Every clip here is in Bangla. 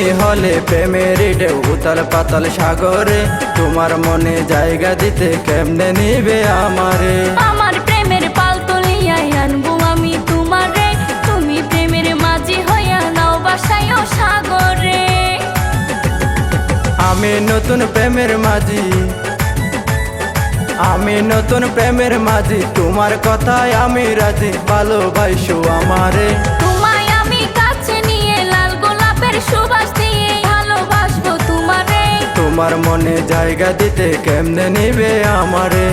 তুমি হলে প্রেমের ঢেউ উতাল পাতাল সাগরে। তোমার মনে জায়গা দিতে কেমনে নিবে আমারে? আমার প্রেমের পাল তুলিয়াই আনব আমি তোমারে। তুমি প্রেমের মাঝি হইয়া নাও বাসায় সাগরে। আমি নতুন প্রেমের মাঝি। আমি নতুন প্রেমের মাঝি তোমার কথায় আমি রাজি। ভালোবাসো আমারে। তোমার মনে জায়গা দিতে কেমনে নিবে আমারে?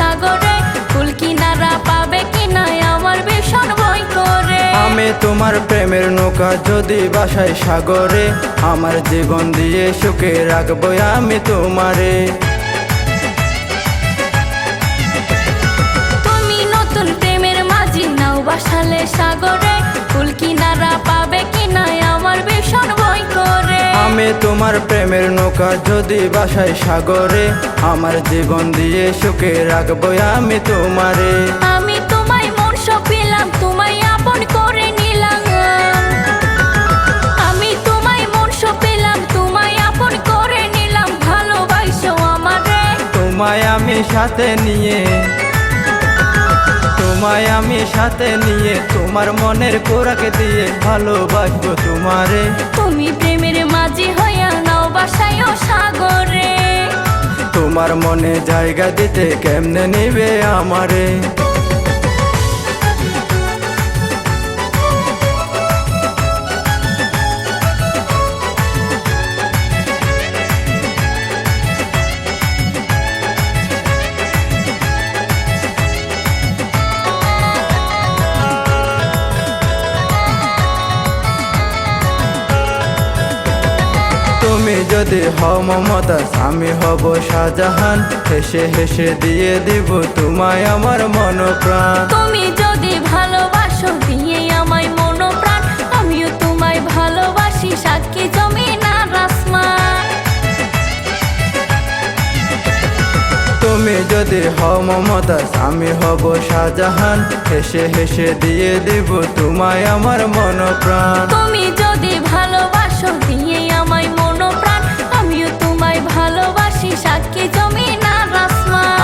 সাগরে, ফুল কিনারা পাবে কিনা আমার ভীষণ ভয় করে। আমি তোমার প্রেমের নৌকা যদি বাসায় সাগরে, আমার জীবন দিয়ে সুখে রাখব আমি তোমারে। তোমার প্রেমের নৌকা যদি বাসায় সাগরে আমার জীবন দিয়ে সুখে রাখব আমি তোমারে। আমি তোমায় মন সপিলাম তোমায় আপন করে নিলাম। আমি তোমায় মন সপিলাম তোমায় আপন করে নিলাম ভালোবাসো আমারে। তোমায় আমি সাথে নিয়ে তোমায় আমি সাথে নিয়ে তোমার মনের কোরাকে দিয়ে ভালোবাসবো তোমারে। তুমি প্রেমের তোমার মনে জায়গা দিতে কেমনে নিবে আমারে? তুমি যদি হও মমতা আমি হব শাহজাহান। হেসে হেসে দিয়ে দিব তোমায় আমার মন প্রাণ তুমি যদি ভালোবাসো দিয়ে আমায় মনো প্রাণ আমিও তোমায় ভালোবাসি সাক্ষী জমি না রাসমান তুমি যদি হও মমতা আমি হব শাহজাহান। হেসে হেসে দিয়ে দিব তোমায় আমার মন প্রাণ তুমি যদি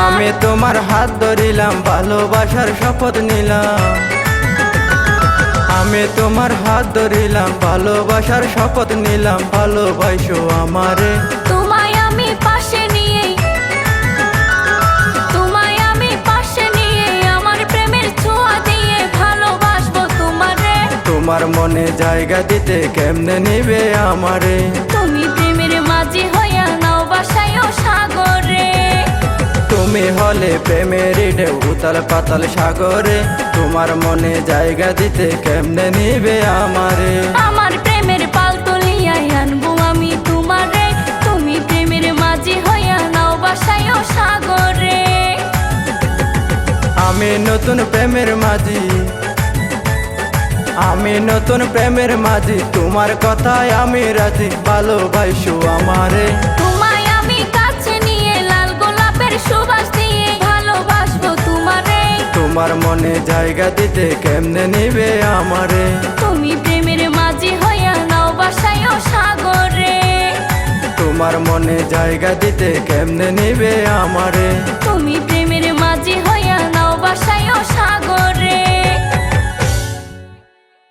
আমি তোমার হাত ধরিলাম ভালোবাসার শপথ নিলাম। আমি তোমার হাত ধরিলাম ভালোবাসার শপথ নিলাম। ভালোবাসো আমারে। তোমায় আমি পাশে নিয়ে তোমায় আমি পাশে নিয়ে আমার প্রেমের ছোঁয়া দিয়ে ভালোবাসবো তোমারে। তোমার মনে জায়গা দিতে কেমনে নিবে আমারে? তুমি প্রেমের মাঝি প্রেমের ঢেউ উতাল পাতাল সাগরে তোমার মনে জায়গা দিতে কেমনে নিবে আমারে? আমার প্রেমের পাল তুলিয়াই আনব আমি তোমারে তুমি প্রেমের মাঝি হইয়া নাও বাসায় সাগরে। আমি নতুন প্রেমের মাঝি আমি নতুন প্রেমের মাঝি তোমার কথায় আমি রাজি ভালোবাসো আমারে। তোমায় আমি কাছে নিয়ে লাল গোলাপের সুবাস তোমারে মনে জায়গা দিতে কেমনে নিবে আমারে? তুমি প্রেমের মাঝে হইয়া নাও বাসায় সাগরে। তোমার মনে জায়গা দিতে কেমনে নিবে আমারে? তুমি প্রেমের মাঝে হইয়া নাও বাসায় সাগরে।